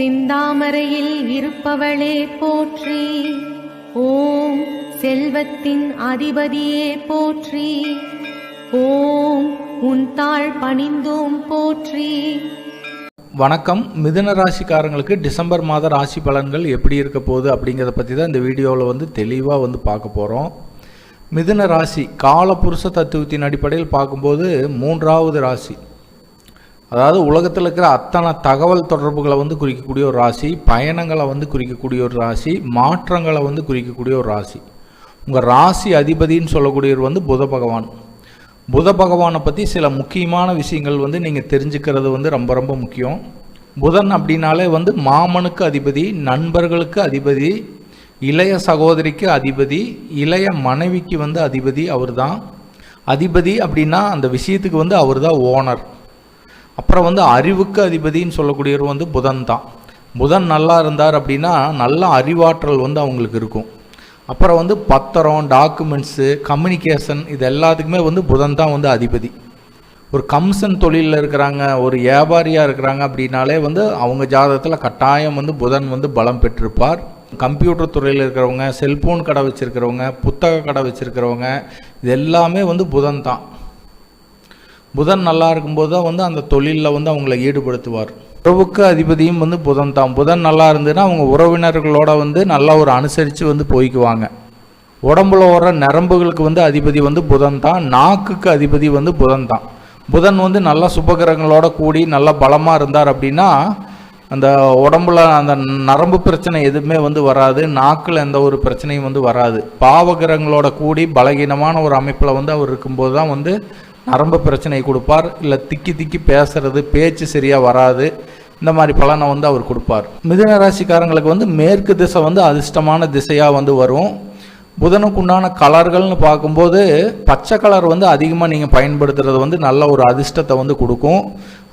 சிந்தாமரையில் இருப்பவளே போற்றி. ஓம் செல்வத்தின் அதிபதியே போற்றி. ஓம் உன் தாழ் பணிந்தோம் போற்றி. வணக்கம். மிதுன ராசிக்காரங்களுக்கு டிசம்பர் மாத ராசி பலன்கள் எப்படி இருக்க போகுது அப்படிங்கிறத பற்றி தான் இந்த வீடியோவில் வந்து தெளிவாக வந்து பார்க்க போகிறோம் மிதுன ராசி காலபுருஷ தத்துவத்தின் அடிப்படையில் பார்க்கும்போது மூன்றாவது ராசி. அதாவது உலகத்தில் இருக்கிற அத்தனை தகவல் தொடர்புகளை வந்து குறிக்கக்கூடிய ஒரு ராசி பயணங்களை வந்து குறிக்கக்கூடிய ஒரு ராசி மாற்றங்களை வந்து குறிக்கக்கூடிய ஒரு ராசி. உங்கள் ராசி அதிபதின்னு சொல்லக்கூடியவர் வந்து புத பகவான். புத பகவானை பற்றி சில முக்கியமான விஷயங்கள் வந்து நீங்கள் தெரிஞ்சுக்கிறது வந்து ரொம்ப ரொம்ப முக்கியம். புதன் அப்படின்னாலே வந்து மாமனுக்கு அதிபதி நண்பர்களுக்கு அதிபதி இளைய சகோதரிக்கு அதிபதி இளைய மனைவிக்கு வந்து அதிபதி அவர் தான் அதிபதி அப்படின்னா அந்த விஷயத்துக்கு வந்து அவர் தான் ஓனர். அப்புறம் வந்து அறிவுக்கு அதிபதின்னு சொல்லக்கூடியவர் வந்து புதன் தான். புதன் நல்லா இருந்தார் அப்படின்னா நல்ல அறிவாற்றல் வந்து அவங்களுக்கு இருக்கும். அப்புறம் வந்து பத்திரம் டாக்குமெண்ட்ஸு கம்யூனிகேஷன் இது எல்லாத்துக்குமே வந்து புதன் தான் வந்து அதிபதி. ஒரு கம்சன் தொழிலில் இருக்கிறாங்க ஒரு வியாபாரியாக இருக்கிறாங்க அப்படின்னாலே வந்து அவங்க ஜாதகத்தில் கட்டாயம் வந்து புதன் வந்து பலம் பெற்றிருப்பார். கம்ப்யூட்டர் துறையில் இருக்கிறவங்க செல்ஃபோன் கடை வச்சுருக்கிறவங்க புத்தக கடை வச்சுருக்கிறவங்க இது எல்லாமே வந்து புதன் தான். புதன் நல்லா இருக்கும்போது தான் வந்து அந்த தொழிலில் வந்து அவங்கள ஈடுபடுத்துவார். உறவுக்கு அதிபதியும் வந்து புதன் தான். புதன் நல்லா இருந்ததுன்னா அவங்க உறவினர்களோட வந்து நல்லா ஒரு அனுசரித்து வந்து போய்க்குவாங்க. உடம்புல வர நரம்புகளுக்கு வந்து அதிபதி வந்து புதன் தான். நாக்குக்கு அதிபதி வந்து புதன் தான். புதன் வந்து நல்லா சுபகிரகங்களோட கூடி நல்லா பலமாக இருந்தார் அப்படின்னா அந்த உடம்புல அந்த நரம்பு பிரச்சனை எதுவுமே வந்து வராது. நாக்கில் எந்த ஒரு பிரச்சனையும் வந்து வராது. பாவகிரகங்களோட கூடி பலகீனமான ஒரு அமைப்பில் வந்து அவர் இருக்கும்போது தான் வந்து நரம்பு பிரச்சனை கொடுப்பார் இல்லை திக்கி திக்கி பேசுறது பேச்சு சரியாக வராது இந்த மாதிரி பலனை வந்து அவர் கொடுப்பார். மிதுன ராசிக்காரங்களுக்கு வந்து மேற்கு திசை வந்து அதிர்ஷ்டமான திசையாக வந்து வரும். புதனுக்கு உண்டான கலர்கள்னு பார்க்கும்போது பச்சை கலர் வந்து அதிகமாக நீங்கள் பயன்படுத்துறது வந்து நல்ல ஒரு அதிர்ஷ்டத்தை வந்து கொடுக்கும்.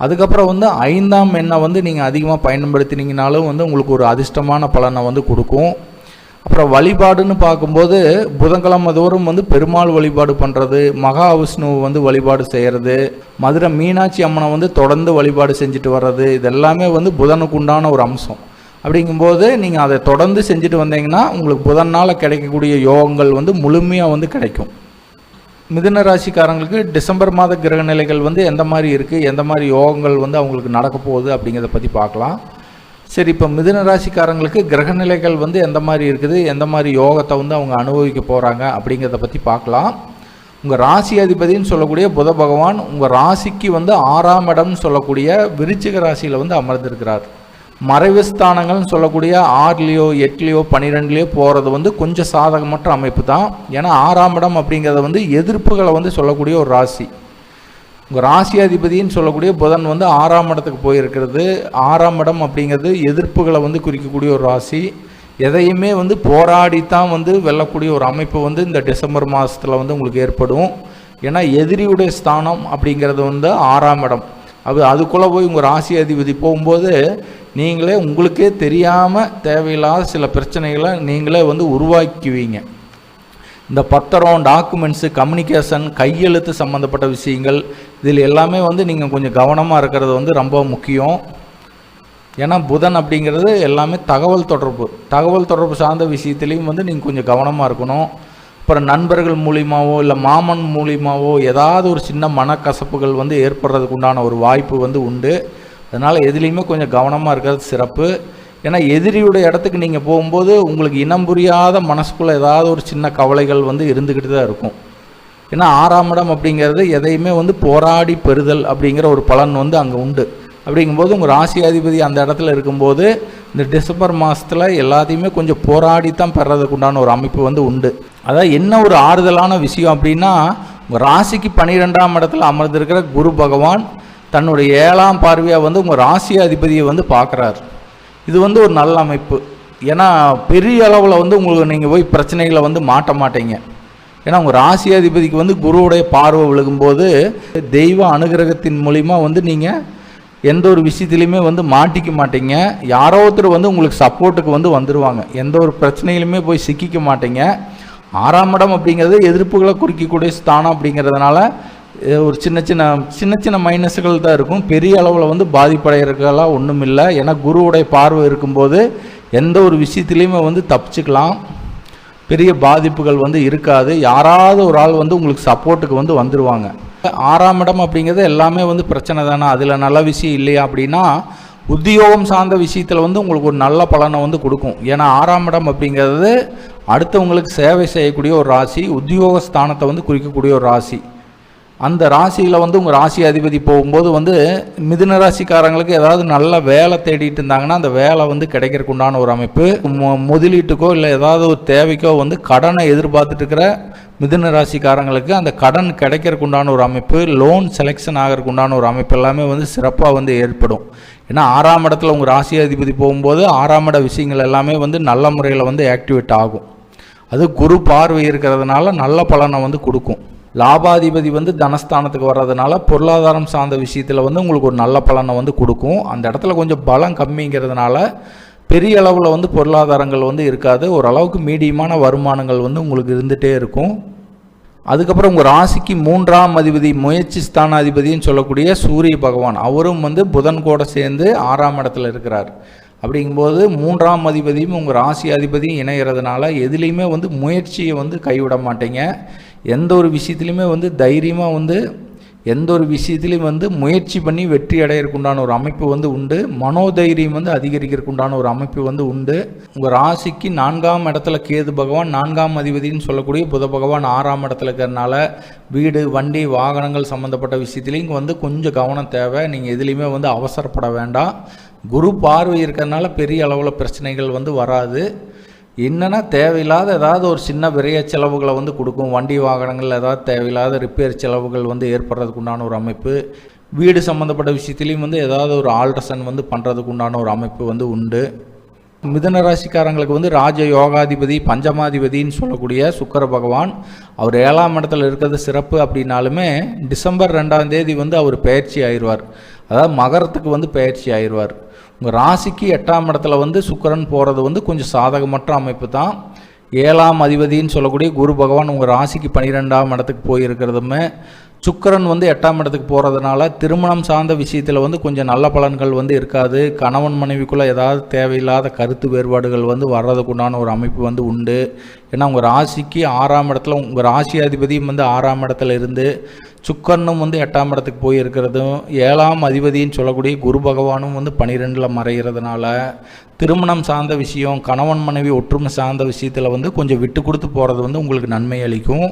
அதுக்கப்புறம் வந்து ஐந்தாம் எண்ணெய் வந்து நீங்கள் அதிகமாக பயன்படுத்தினீங்கனாலும் வந்து உங்களுக்கு ஒரு அதிர்ஷ்டமான பலனை வந்து கொடுக்கும். அப்புறம் வழிபாடுன்னு பார்க்கும்போது புதன்கிழமை தோறும் வந்து பெருமாள் வழிபாடு பண்ணுறது மகாவிஷ்ணு வந்து வழிபாடு செய்கிறது மதுரை மீனாட்சி அம்மனை வந்து தொடர்ந்து வழிபாடு செஞ்சுட்டு வர்றது இதெல்லாமே வந்து புதனுக்கு உண்டான ஒரு அம்சம். அப்படிங்கும்போது நீங்கள் அதை தொடர்ந்து செஞ்சுட்டு வந்தீங்கன்னா உங்களுக்கு புதனால் கிடைக்கக்கூடிய யோகங்கள் வந்து முழுமையாக வந்து கிடைக்கும். மிதுன ராசிக்காரங்களுக்கு டிசம்பர் மாத கிரக நிலைகள் வந்து எந்த மாதிரி இருக்குது எந்த மாதிரி யோகங்கள் வந்து அவங்களுக்கு நடக்க போகுது அப்படிங்கிறத பற்றி பார்க்கலாம். சரி இப்போ மிதுன ராசிக்காரங்களுக்கு கிரகநிலைகள் வந்து எந்த மாதிரி இருக்குது? எந்த மாதிரி யோகத்தை வந்து அவங்க அனுபவிக்க போகிறாங்க அப்படிங்கிறத பற்றி பார்க்கலாம். உங்கள் ராசி அதிபதின்னு சொல்லக்கூடிய புத பகவான் உங்கள் ராசிக்கு வந்து ஆறாம் இடம்னு சொல்லக்கூடிய விருச்சிக ராசியில் வந்து அமர்ந்திருக்கிறார். மறைவு ஸ்தானங்கள்னு சொல்லக்கூடிய ஆறுலேயோ எட்டுலேயோ பன்னிரெண்டுலேயோ போகிறது வந்து கொஞ்சம் சாதகமற்ற அமைப்பு தான். ஏன்னா ஆறாம் இடம் அப்படிங்கிறத வந்து எதிர்ப்புகளை வந்து சொல்லக்கூடிய ஒரு ராசி. உங்கள் ராசியாதிபதினு சொல்லக்கூடிய புதன் வந்து ஆறாம் இடத்துக்கு போயிருக்கிறது. ஆறாம் இடம் அப்படிங்கிறது எதிர்ப்புகளை வந்து குறிக்கக்கூடிய ஒரு ராசி. எதையுமே வந்து போராடித்தான் வந்து வெல்லக்கூடிய ஒரு அமைப்பு வந்து இந்த டிசம்பர் மாதத்தில் வந்து உங்களுக்கு ஏற்படும். ஏன்னா எதிரியுடைய ஸ்தானம் அப்படிங்கிறது வந்து ஆறாம் இடம். அது அதுக்குள்ளே போய் உங்கள் ராசி அதிபதி போகும்போது நீங்களே உங்களுக்கே தெரியாமல் தேவையில்லாத சில பிரச்சனைகளை நீங்களே வந்து உருவாக்குவீங்க. இந்த பத்திரம் டாக்குமெண்ட்ஸு கம்யூனிகேஷன் கையெழுத்து சம்மந்தப்பட்ட விஷயங்கள் இதில் எல்லாமே வந்து நீங்கள் கொஞ்சம் கவனமாக இருக்கிறது வந்து ரொம்ப முக்கியம். ஏன்னா புதன் அப்படிங்கிறது எல்லாமே தகவல் தொடர்பு. தகவல் தொடர்பு சார்ந்த விஷயத்துலேயும் வந்து நீங்கள் கொஞ்சம் கவனமாக இருக்கணும். அப்புறம் நண்பர்கள் மூலியமாகவோ இல்லை மாமன் மூலியமாகவோ ஏதாவது ஒரு சின்ன மனக்கசப்புகள் வந்து ஏற்படுறதுக்கு உண்டான ஒரு வாய்ப்பு வந்து உண்டு. அதனால் எதுலேயுமே கொஞ்சம் கவனமாக இருக்கிறது சிறப்பு. ஏன்னா எதிரியுடைய இடத்துக்கு நீங்கள் போகும்போது உங்களுக்கு இனம் புரியாத மனசுக்குள்ளே ஏதாவது ஒரு சின்ன கவலைகள் வந்து இருந்துக்கிட்டு தான் இருக்கும். ஏன்னா ஆறாம் இடம் அப்படிங்கிறது எதையுமே வந்து போராடி பெறுதல் அப்படிங்கிற ஒரு பலன் வந்து அங்கே உண்டு. அப்படிங்கும்போது உங்கள் ராசி அதிபதி அந்த இடத்துல இருக்கும்போது இந்த டிசம்பர் மாதத்தில் எல்லாத்தையுமே கொஞ்சம் போராடி தான் பெறதுக்கு உண்டான ஒரு அமைப்பு வந்து உண்டு. அதாவது என்ன ஒரு ஆறுதலான விஷயம் அப்படின்னா உங்கள் ராசிக்கு பன்னிரெண்டாம் இடத்துல அமர்ந்திருக்கிற குரு பகவான் தன்னுடைய ஏழாம் பார்வையாக வந்து உங்கள் ராசி அதிபதியை வந்து பார்க்குறாரு. இது வந்து ஒரு நல்ல அமைப்பு. ஏன்னா பெரிய அளவில் வந்து உங்களுக்கு நீங்கள் போய் பிரச்சனைகளை வந்து மாட்ட மாட்டீங்க. ஏன்னா உங்கள் ராசியாதிபதிக்கு வந்து குருவுடைய பார்வை விழுகும்போது தெய்வ அனுகிரகத்தின் மூலிமா வந்து நீங்கள் எந்த ஒரு விஷயத்துலையுமே வந்து மாட்டிக்க மாட்டீங்க. யாரோ ஒருத்தர் வந்து உங்களுக்கு சப்போர்ட்டுக்கு வந்து வந்துடுவாங்க எந்த ஒரு பிரச்சனையிலுமே போய் சிக்கிக்க மாட்டீங்க. ஆறாம் இடம் அப்படிங்கிறது எதிர்ப்புகளை குறிக்கக்கூடிய ஸ்தானம் அப்படிங்கிறதுனால ஒரு சின்ன சின்ன சின்ன சின்ன மைனஸுகள் தான் இருக்கும். பெரிய அளவில் வந்து பாதிப்படைகிறதுக்கெல்லாம் ஒன்றும் இல்லை ஏன்னா குருவுடைய பார்வை இருக்கும்போது எந்த ஒரு விஷயத்துலையுமே வந்து தப்பிச்சுக்கலாம். பெரிய பாதிப்புகள் வந்து இருக்காது. யாராவது ஒரு ஆள் வந்து உங்களுக்கு சப்போர்ட்டுக்கு வந்து வந்துடுவாங்க ஆறாம் இடம் அப்படிங்கிறது எல்லாமே வந்து பிரச்சனை தானே. அதில் நல்ல விஷயம் இல்லையா அப்படின்னா உத்தியோகம் சார்ந்த விஷயத்தில் வந்து உங்களுக்கு ஒரு நல்ல பலனை வந்து கொடுக்கும். ஏன்னா ஆறாம் இடம் அப்படிங்கிறது அடுத்தவங்களுக்கு சேவை செய்யக்கூடிய ஒரு ராசி உத்தியோக ஸ்தானத்தை வந்து குறிக்கக்கூடிய ஒரு ராசி. அந்த ராசியில் வந்து உங்கள் ராசி அதிபதி போகும்போது வந்து மிதுன ராசிக்காரங்களுக்கு ஏதாவது நல்ல வேலை தேடிட்டு இருந்தாங்கன்னா அந்த வேலை வந்து கிடைக்கிறக்கு உண்டான ஒரு அமைப்பு. முதலீட்டுக்கோ இல்லை ஏதாவது ஒரு தேவைக்கோ வந்து கடனை எதிர்பார்த்துட்டு இருக்கிற மிதுன ராசிக்காரங்களுக்கு அந்த கடன் கிடைக்கிறக்கு உண்டான ஒரு அமைப்பு லோன் செலெக்ஷன் ஆகிறதுக்கு உண்டான ஒரு அமைப்பு எல்லாமே வந்து சிறப்பாக வந்து ஏற்படும். ஏன்னா ஆறாம் இடத்துல உங்கள் ராசி அதிபதி போகும்போது ஆறாம் இட விஷயங்கள் எல்லாமே வந்து நல்ல முறையில் வந்து ஆக்டிவேட் ஆகும். அது குரு பார்வை இருக்கிறதுனால நல்ல பலனை வந்து கொடுக்கும். லாபாதிபதி வந்து தனஸ்தானத்துக்கு வர்றதுனால பொருளாதாரம் சார்ந்த விஷயத்தில் வந்து உங்களுக்கு ஒரு நல்ல பலனை வந்து கொடுக்கும். அந்த இடத்துல கொஞ்சம் பலம் கம்மிங்கிறதுனால பெரிய அளவில் வந்து பொருளாதாரங்கள் வந்து இருக்காது. ஓரளவுக்கு மீடியமான வருமானங்கள் வந்து உங்களுக்கு இருந்துகிட்டே இருக்கும். அதுக்கப்புறம் உங்கள் ராசிக்கு மூன்றாம் அதிபதி முயற்சி ஸ்தானாதிபதினு சொல்லக்கூடிய சூரிய பகவான் அவரும் வந்து புதன் கூட சேர்ந்து ஆறாம் இடத்துல இருக்கிறார். அப்படிங்கும்போது மூன்றாம் அதிபதியும் உங்கள் ராசி அதிபதியும் இணைகிறதுனால எதுலேயுமே வந்து முயற்சியை வந்து கைவிட மாட்டீங்க. எந்த ஒரு விஷயத்துலையுமே வந்து தைரியமாக வந்து எந்த ஒரு விஷயத்துலையும் வந்து முயற்சி பண்ணி வெற்றி அடையிறக்குண்டான ஒரு அமைப்பு வந்து உண்டு. மனோதைரியம் வந்து அதிகரிக்கிறக்குண்டான ஒரு அமைப்பு வந்து உண்டு. உங்கள் ராசிக்கு நான்காம் இடத்துல கேது பகவான் நான்காம் அதிபதினு சொல்லக்கூடிய புத பகவான் ஆறாம் இடத்துல இருக்கிறதுனால வீடு வண்டி வாகனங்கள் சம்மந்தப்பட்ட விஷயத்துலையும் இங்கே வந்து கொஞ்சம் கவனம் தேவை. நீங்கள் எதுலேயுமே வந்து அவசரப்பட வேண்டாம். குரு பார்வை இருக்கிறதுனால பெரிய அளவில் பிரச்சனைகள் வந்து வராது. என்னென்னா தேவையில்லாத ஏதாவது ஒரு சின்ன விரைய செலவுகளை வந்து கொடுக்கும். வண்டி வாகனங்கள் ஏதாவது தேவையில்லாத ரிப்பேர் செலவுகள் வந்து ஏற்படுறதுக்கு உண்டான ஒரு அமைப்பு. வீடு சம்மந்தப்பட்ட விஷயத்துலையும் வந்து ஏதாவது ஒரு ஆல்ட்ரேஷன் வந்து பண்ணுறதுக்கு உண்டான ஒரு அமைப்பு வந்து உண்டு. மிதன ராசிக்காரங்களுக்கு வந்து ராஜ யோகாதிபதி பஞ்சமாதிபதின்னு சொல்லக்கூடிய சுக்கர பகவான் அவர் ஏழாம் இடத்துல இருக்கிறது சிறப்பு அப்படின்னாலுமே டிசம்பர் ரெண்டாம் தேதி வந்து அவர் பயிற்சி ஆயிடுவார். அதாவது மகரத்துக்கு வந்து பயிற்சி ஆயிடுவார். உங்கள் ராசிக்கு எட்டாம் இடத்துல வந்து சுக்கிரன் போகிறது வந்து கொஞ்சம் சாதகமற்ற அமைப்பு தான். ஏழாம் அதிபதின்னு சொல்லக்கூடிய குரு பகவான் உங்கள் ராசிக்கு பன்னிரெண்டாம் இடத்துக்கு போயிருக்கிறதுமே சுக்கரன் வந்து எட்டாம் இடத்துக்கு போகிறதுனால திருமணம் சார்ந்த விஷயத்தில் வந்து கொஞ்சம் நல்ல பலன்கள் வந்து இருக்காது. கணவன் மனைவிக்குள்ளே ஏதாவது தேவையில்லாத கருத்து வேறுபாடுகள் வந்து வர்றதுக்குண்டான ஒரு அமைப்பு வந்து உண்டு. ஏன்னா உங்கள் ராசிக்கு ஆறாம் இடத்துல உங்கள் ராசி அதிபதியும் வந்து ஆறாம் இடத்துல இருந்து சுக்கரனும் வந்து எட்டாம் இடத்துக்கு போய் இருக்கிறதும் ஏழாம் அதிபதின்னு சொல்லக்கூடிய குரு பகவானும் வந்து பனிரெண்டில் மறைகிறதுனால திருமணம் சார்ந்த விஷயம் கணவன் மனைவி ஒற்றுமை சார்ந்த விஷயத்தில் வந்து கொஞ்சம் விட்டு கொடுத்து போகிறது வந்து உங்களுக்கு நன்மை அளிக்கும்.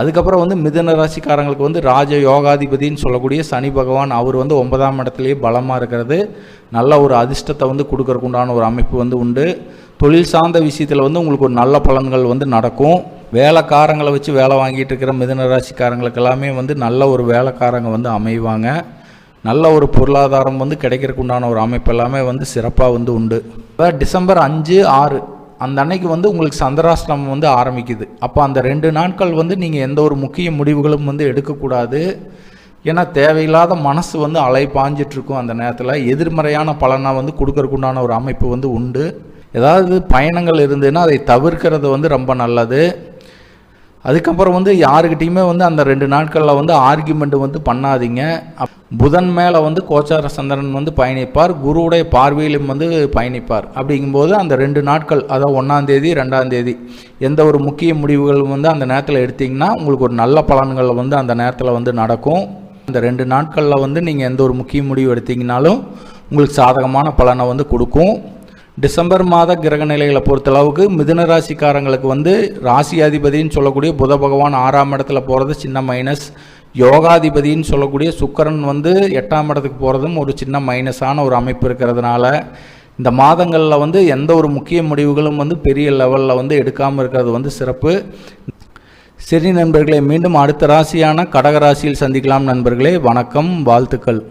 அதுக்கப்புறம் வந்து மிதுன ராசிக்காரங்களுக்கு வந்து ராஜ யோகாதிபதின்னு சொல்லக்கூடிய சனி பகவான் அவர் வந்து ஒன்பதாம் இடத்துலையே பலமாக இருக்கிறது. நல்ல ஒரு அதிர்ஷ்டத்தை வந்து கொடுக்கறதுக்கு உண்டான ஒரு அமைப்பு வந்து உண்டு. தொழில் சார்ந்த விஷயத்தில் வந்து உங்களுக்கு ஒரு நல்ல பலன்கள் வந்து நடக்கும். வேலைக்காரங்களை வச்சு வேலை வாங்கிட்டு இருக்கிற மிதன ராசிக்காரங்களுக்கு எல்லாமே வந்து நல்ல ஒரு வேலைக்காரங்க வந்து அமைவாங்க. நல்ல ஒரு பொருளாதாரம் வந்து கிடைக்கிறதுக்கு உண்டான ஒரு அமைப்பு எல்லாமே வந்து சிறப்பாக வந்து உண்டு. இப்போ டிசம்பர் அஞ்சு ஆறு அந்த அன்னைக்கு வந்து உங்களுக்கு சந்திராஷ்டிரமம் வந்து ஆரம்பிக்குது. அப்போ அந்த ரெண்டு நாட்கள் வந்து நீங்கள் எந்த ஒரு முக்கிய முடிவுகளும் வந்து எடுக்கக்கூடாது. ஏன்னா தேவையில்லாத மனசு வந்து அலை பாஞ்சிட்ருக்கும் அந்த நேரத்தில். எதிர்மறையான பலனாக வந்து கொடுக்கறக்குண்டான ஒரு அமைப்பு வந்து உண்டு. ஏதாவது பயணங்கள் இருந்ததுன்னா அதை தவிர்க்கிறது வந்து ரொம்ப நல்லது. அதுக்கப்புறம் வந்து யாருக்கிட்டையுமே வந்து அந்த ரெண்டு நாட்களில் வந்து ஆர்கியூமெண்ட் வந்து பண்ணாதீங்க. அப்- புதன் மேலே வந்து கோச்சார சந்திரன் வந்து பயணிப்பார். குருவுடைய பார்வையிலும் வந்து பயணிப்பார். அப்படிங்கும்போது அந்த ரெண்டு நாட்கள் அதாவது ஒன்றாந்தேதி ரெண்டாந்தேதி எந்த ஒரு முக்கிய முடிவுகளும் வந்து அந்த நேரத்தில் எடுத்தீங்கன்னா உங்களுக்கு ஒரு நல்ல பலன்கள் வந்து அந்த நேரத்தில் வந்து நடக்கும். அந்த ரெண்டு நாட்களில் வந்து நீங்கள் எந்த ஒரு முக்கிய முடிவு எடுத்தீங்கனாலும் உங்களுக்கு சாதகமான பலனை வந்து கொடுக்கும். டிசம்பர் மாத கிரக நிலைகளை பொறுத்தளவுக்கு மிதுன ராசிக்காரங்களுக்கு வந்து ராசி அதிபதின்னு சொல்லக்கூடிய புத பகவான் ஆறாம் இடத்துல போகிறது சின்ன மைனஸ் யோகாதிபதின்னு சொல்லக்கூடிய சுக்கரன் வந்து எட்டாம் இடத்துக்கு போகிறதும் ஒரு சின்ன மைனஸான ஒரு அமைப்பு இருக்கிறதுனால இந்த மாதங்களில் வந்து எந்த ஒரு முக்கிய முடிவுகளும் வந்து பெரிய லெவலில் வந்து எடுக்காமல் இருக்கிறது வந்து சிறப்பு. சரி நண்பர்களே மீண்டும் அடுத்த ராசியான கடக ராசியில் சந்திக்கலாம் நண்பர்களே. வணக்கம் வாழ்த்துக்கள்.